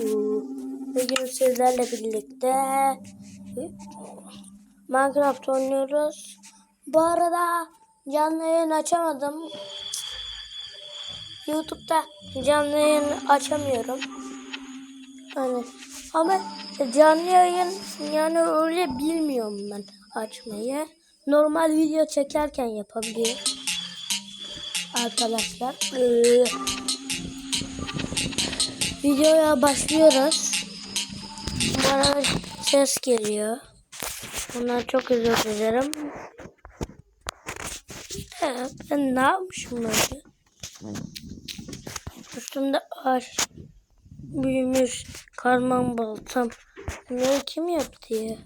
Bugün sizlerle birlikte Minecraft oynuyoruz. Bu arada canlı yayın açamadım. YouTube'da canlı yayın açamıyorum. Hani ama canlı yayın yani öyle bilmiyorum ben açmayı. Normal video çekerken yapabiliyorum. Arkadaşlar. Ee, Videoya başlıyoruz. Bana ses geliyor. Bundan çok özür dilerim. Ee, ben ne yapmışım böyle? Üstümde ağaç büyümüş karman baltam. Bunları kim yaptı ya?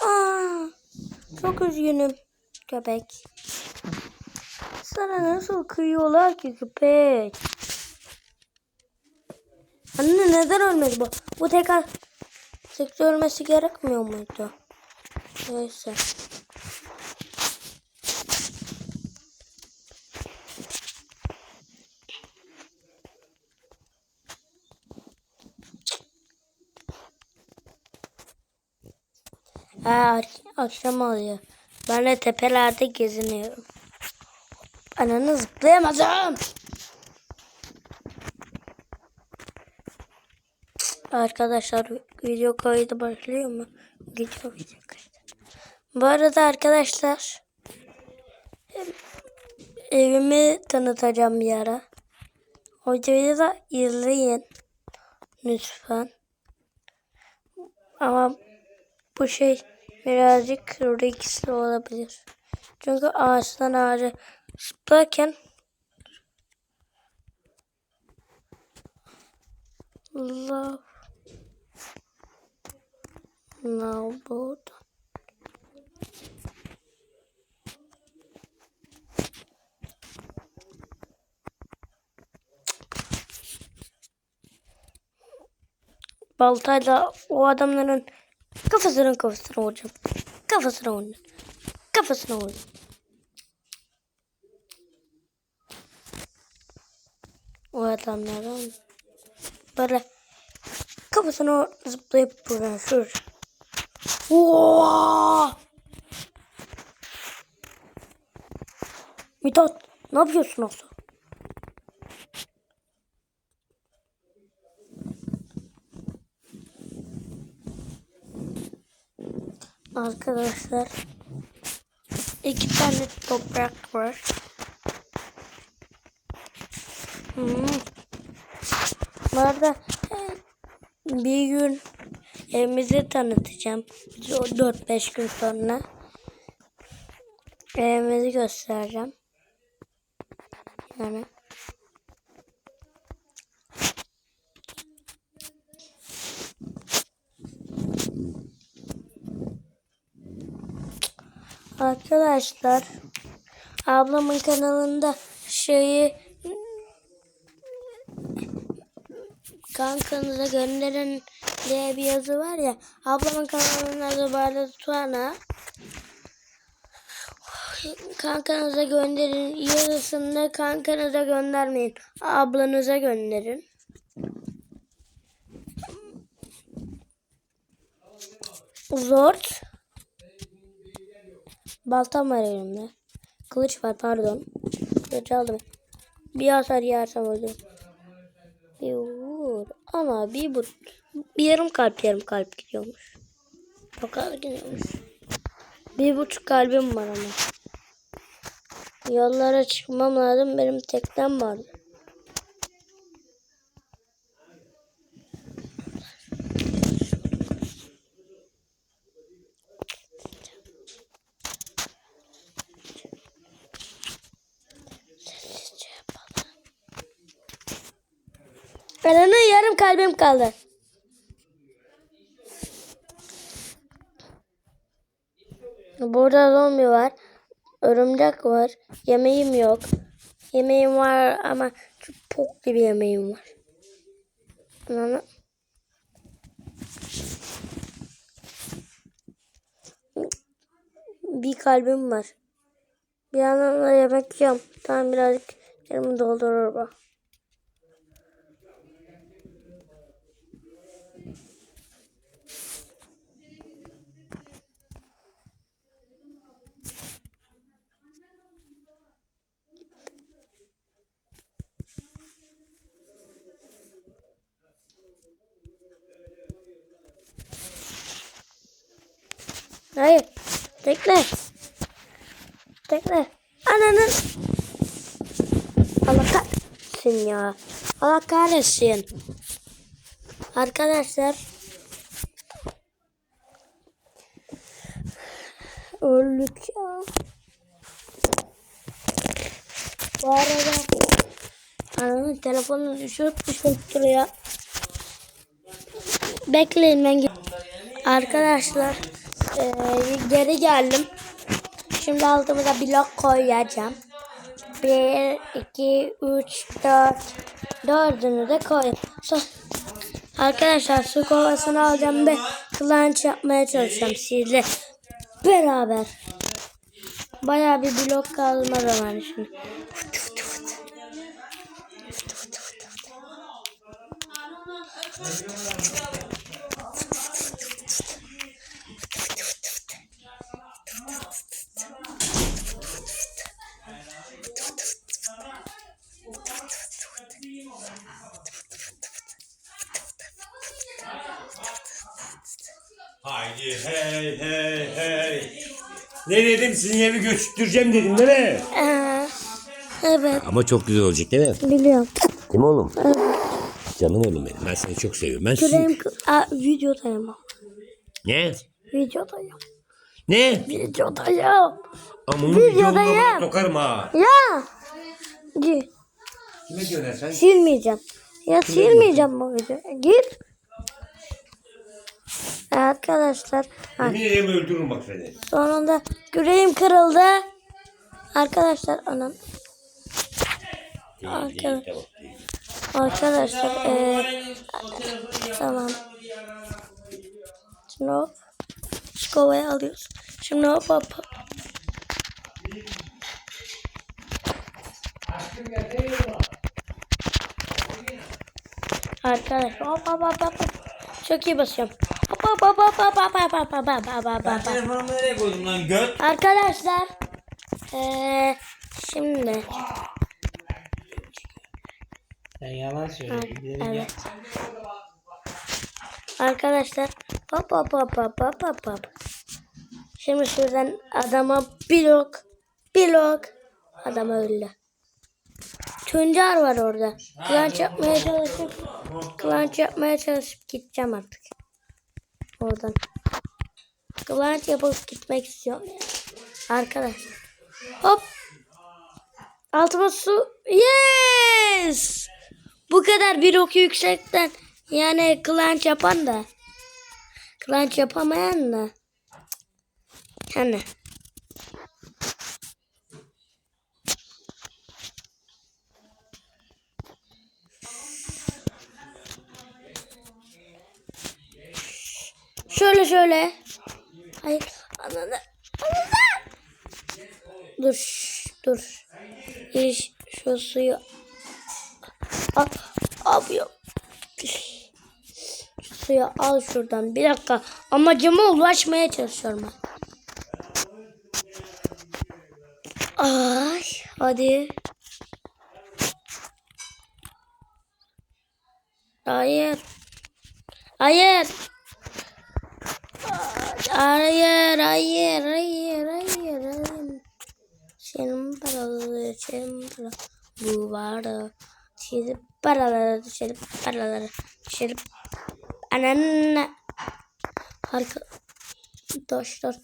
Aa, çok üzgünüm köpek. Sana nasıl kıyıyorlar ki köpek? Anne neden ölmedi bu? Bu tekrar tekrar ölmesi gerekmiyor muydu? Neyse. Ha, akşam oluyor. Ben de tepelerde geziniyorum. Ananı zıplayamadım. Arkadaşlar video kaydı başlıyor mu? Video video kaydı. Bu arada arkadaşlar evimi tanıtacağım bir ara. O videoyu da izleyin. Lütfen. Ama bu şey birazcık riskli olabilir. Çünkü ağaçtan ağaca zıplarken love now burada. Baltayla o adamların kafasının kafasına vuracağım. Kafasına vuracağım. Kafasına vuracağım. Adamların böyle kafasına zıplayıp buradan şur. Mithat ne yapıyorsun Aslı? Arkadaşlar iki tane toprak var. Hmm. Bu arada bir gün evimizi tanıtacağım. 4-5 gün sonra evimizi göstereceğim. Yani Arkadaşlar ablamın kanalında şeyi kankanıza gönderin diye bir yazı var ya. Ablamın kanalının adı Barda Tuana. Kankanıza gönderin yazısını kankanıza göndermeyin. Ablanıza gönderin. Zort. Baltam var elimde. Kılıç var pardon. Kılıç aldım. Bir hasar yersem öldüm. Bir vur. Ama bir bu. Bir yarım kalp yarım kalp gidiyormuş. O kadar gidiyormuş. Bir buçuk kalbim var ama. Yollara çıkmam lazım. Benim teknem vardı. Ananın yarım kalbim kaldı. Burada zombi var. Örümcek var. Yemeğim yok. Yemeğim var ama çok pok gibi yemeğim var. Ananı. Bir kalbim var. Bir yandan da yemek yiyorum. Tamam birazcık Yerimi doldurur bu. Hayır. Tekle. Tekle. Ananın. Allah kahretsin ya. Allah kahretsin. Arkadaşlar. Öldük ya. Bu arada ananın telefonunu düşürüp düşürüp duruyor. Bekleyin ben Arkadaşlar eee, geri geldim. Şimdi altımıza blok koyacağım. 1, 2, 3, 4. Dördünü de koy. Arkadaşlar su kovasını alacağım ve kılanç yapmaya çalışacağım sizle beraber. Bayağı bir blok kalma zamanı şimdi. Ne dedim sizin evi götüreceğim dedim değil mi? Ee, evet Ama çok güzel olacak değil mi? biliyorum. Değil mi oğlum? Canım oğlum benim. Ben seni çok seviyorum. Ben kı- Aa, videodayım. Ne? Videodayım. Ne? Videodayım. Ama Videodayım. videomu sokarım ha. Ya. Gir. Kime diyorsun sen? Silmeyeceğim. Ya silmeyeceğim bu videoyu. Gir. Arkadaşlar Yemin ederim öldürürüm bak seni. sonunda yüreğim kırıldı. Arkadaşlar anam. Değil, Arkadaş- değil, tamam, değil. Arkadaşlar eee tamam. Şimdi hop. Şu kovayı alıyoruz. Şimdi hop hop. hop. Arkadaşlar hop hop hop. hop. Çok iyi basıyorum. Hop hop. Telefonumu nereye koydum lan göt? Arkadaşlar eee şimdi Sen yalan söylüyorsun. Arkadaşlar hop hop hop hop hop hop hop. Şimdi şuradan adama blok blok adam öldü. Tüncer var orada. Klanç yapmaya çalışıp klanç yapmaya çalışıp gideceğim artık. Oradan. Klanç yapıp gitmek istiyorum. Arkadaşlar. Hop. Altıma su. Yes. Bu kadar bir ok yüksekten yani klanç yapan da klanç yapamayan da hani şöyle şöyle hayır ananı ananı dur dur İş, şu suyu Al, abi ya. Suyu al şuradan. Bir dakika. Amacıma ulaşmaya çalışıyorum ben. Ay, hadi. Hayır. Hayır. Hayır, hayır, hayır, hayır, hayır. Senin paraları, senin paraları. Bu vardı. Çizip paraları, çizip paraları, çizip ananı. Arkadaşlar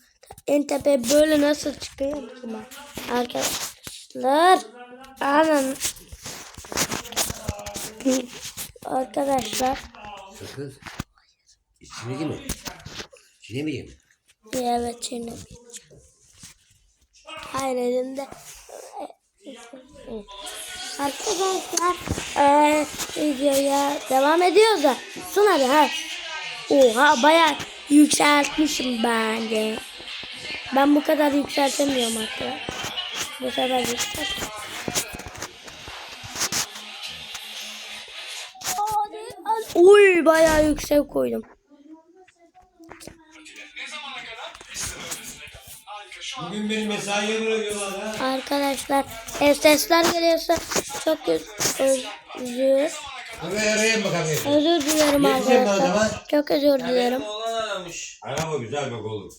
en tepe böyle nasıl çıkıyor ki ben? Arkadaşlar anan. Arkadaşlar Sakız. İçine girme. Çiğnemeyeyim mi? Evet çiğnemeyeceğim. Hayır elimde. Arkadaşlar e, videoya devam ediyoruz da son hadi ha. Oha baya yükseltmişim ben de. Ben bu kadar yükseltemiyorum hatta. Bu sefer yükselt. Uy bayağı yüksek koydum. Bugün beni mesaiye bırakıyorlar ha. Arkadaşlar ev sesler geliyorsa çok öz- özür, Buraya arayayım bakalım. özür Yeteceğim o arkadaşlar. Çok özür dilerim. Benim oğlan aramış. Araba güzel bak oğlum.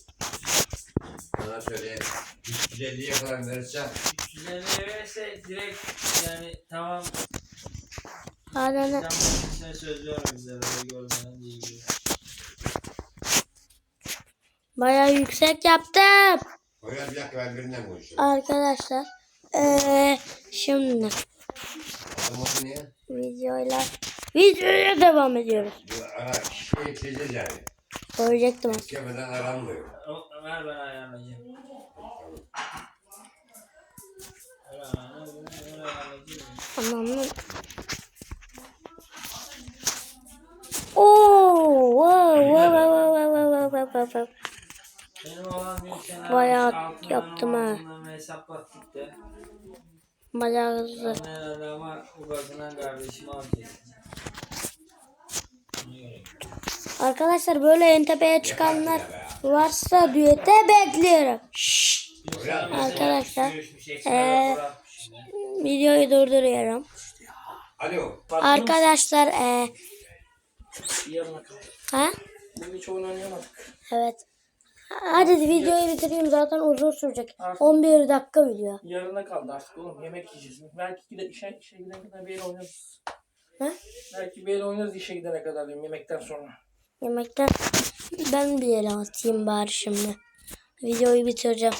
Sana söyleyeyim. 350'ye falan verirsen 350 verirse direkt yani tamam. Adana Tamam size söz verme bize böyle görmeden diye gibi. bayağı yüksek yaptım. Oraya bir dakika ben birinden konuşuyorum. Arkadaşlar eee şimdi Adam adı ne? videoyla videoya devam ediyoruz. Bu ara şey ekleyeceğiz yani. Söyleyecektim aslında. Kemeden aranmıyor. O, ver ben ayarlayacağım. Ver ayarlayacağım. Ver ayarlayacağım. Anlamlı. Oo, wow, wow, wow, wow, wow, wow, wow, wow. Bir sene Bayağı yaptım ha. Bayağı hızlı. Arkadaşlar böyle en tepeye çıkanlar varsa düete bekliyorum. Şşş. Arkadaşlar e, videoyu durduruyorum. Arkadaşlar e, ha? Evet. Hadi videoyu bitireyim zaten uzun sürecek. 11 dakika video. Yarına kaldı artık oğlum. Yemek yiyeceğiz. Belki gide, işe, işe gidene kadar bir el oynarız. Ha? Belki bir el oynarız işe gidene kadar diyorum yemekten sonra. Yemekten ben bir yere atayım bari şimdi. Videoyu bitireceğim.